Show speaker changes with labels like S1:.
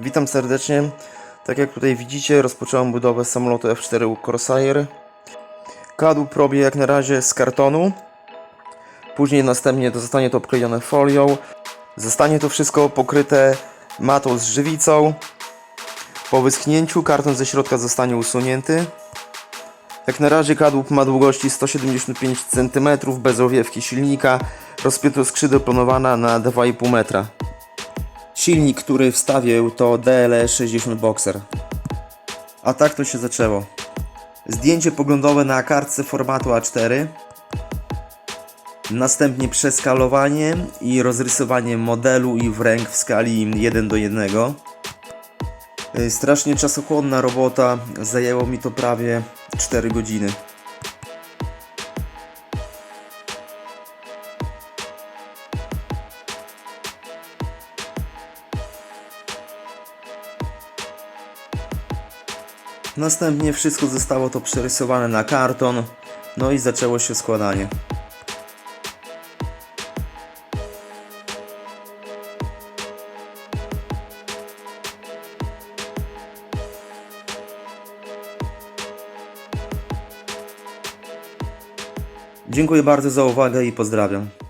S1: Witam serdecznie. Tak jak tutaj widzicie, rozpocząłem budowę samolotu F4 Corsair. Kadłub robię jak na razie z kartonu. Później następnie to zostanie to obklejone folią. Zostanie to wszystko pokryte matą z żywicą. Po wyschnięciu karton ze środka zostanie usunięty. Jak na razie kadłub ma długości 175 cm bez owiewki silnika. Rozpiętość skrzydeł planowana na 2,5 metra. Silnik, który wstawił to DLE 60 Boxer. A tak to się zaczęło. Zdjęcie poglądowe na kartce formatu A4. Następnie przeskalowanie i rozrysowanie modelu i wręg w skali 1 do 1. Y, Strasznie czasochłonna robota, zajęło mi to prawie 4 godziny. Następnie wszystko zostało to przerysowane na karton, no i zaczęło się składanie. Dziękuję bardzo za uwagę i pozdrawiam.